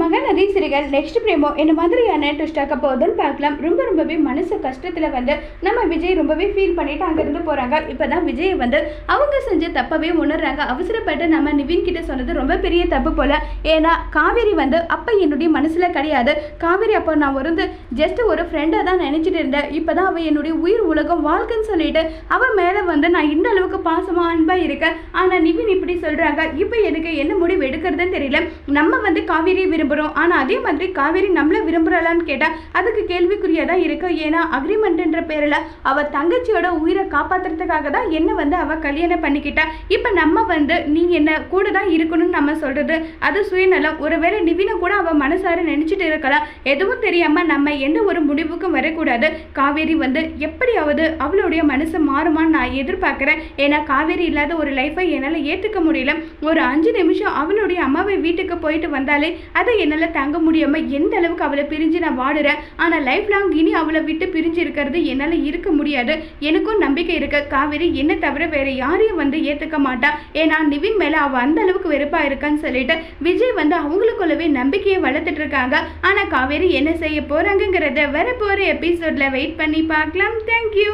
Mahanadi சிறுகள் next பிரேமோ என்ன மாதிரியான ட்விஸ்டாக்க போதுன்னு பார்க்கலாம். ரொம்ப ரொம்பவே மனசு கஷ்டத்தில் வந்து நம்ம விஜய் ரொம்பவே ஃபீல் பண்ணிட்டு அங்கேருந்து போகிறாங்க இப்போ தான் விஜய் வந்து அவங்க செஞ்ச தப்பவே உணர்றாங்க. அவசரப்பட்டு நம்ம நிவின் கிட்ட சொன்னது ரொம்ப பெரிய தப்பு போல. ஏன்னா காவேரி வந்து அப்போ என்னுடைய மனசில் கிடையாது. காவேரி அப்போ நான் வந்து ஜஸ்ட் ஒரு ஃப்ரெண்டாக தான் நினச்சிட்டு இருந்தேன். இப்போ தான் அவள் என்னுடைய உயிர் உலகம் வாழ்க்கைன்னு சொல்லிட்டு அவள் மேலே வந்து நான் இந்த அளவுக்கு பாசமாக அன்பாக இருக்கேன். ஆனால் நிவின் இப்படி சொல்கிறாங்க இப்போ எனக்கு என்ன முடிவு எடுக்கிறதுன்னு தெரியல. நம்ம வந்து காவேரி விரும்புகிறோம் ஆனால் அதே மாதிரி காவேரி நம்மளை விரும்புகிறாளான்னு கேட்டால் அதுக்கு கேள்விக்குறியாக தான் இருக்குது ஏன்னா அக்ரிமெண்ட்ன்ற பேரில் அவள் தங்கச்சியோட உயிரை காப்பாற்றுறதுக்காக தான் என்ன வந்து அவள் கல்யாணம் பண்ணிக்கிட்டா. இப்போ நம்ம வந்து நீ என்ன கூட தான் இருக்கணும்னு நம்ம சொல்கிறது அது சுயநலம். ஒருவேளை நிவினை கூட அவள் மனசார நினச்சிட்டு இருக்கலாம். எதுவும் தெரியாமல் நம்ம எந்த ஒரு முடிவுக்கும் வரக்கூடாது. காவேரி வந்து எப்படியாவது அவளுடைய மனசு மாறுமான்னு நான் எதிர்பார்க்குறேன். ஏன்னா காவேரி இல்லாத ஒரு லைஃப்பை என்னால் ஏற்றுக்க முடியல. ஒரு அஞ்சு நிமிஷம் அவளுடைய அம்மாவை வீட்டுக்கு போயிட்டு வந்தாலே அது என்னால் தங்க முடியாமல் எந்த அளவுக்கு அவளை பிரிஞ்சு நான் வாடுறேன்? ஆனால் லைஃப் லாங் இனி அவளை விட்டு பிரிஞ்சு இருக்கிறது என்னால் இருக்க முடியாது. எனக்கும் நம்பிக்கை இருக்கு. காவேரி என்னை தவிர வேற யாரையும் வந்து ஏற்றுக்க மாட்டா. ஏன்னா நிவின் மேலே அவள் அந்த அளவுக்கு வெறுப்பாக இருக்கான்னு சொல்லிட்டு விஜய் வந்து அவங்களுக்குள்ளவே நம்பிக்கையை வளர்த்துட்டு இருக்காங்க. ஆனால் காவேரி என்ன செய்ய போறாங்கங்கிறத வர போகிற எபிசோட்ல வெயிட் பண்ணி பார்க்கலாம். தேங்க்யூ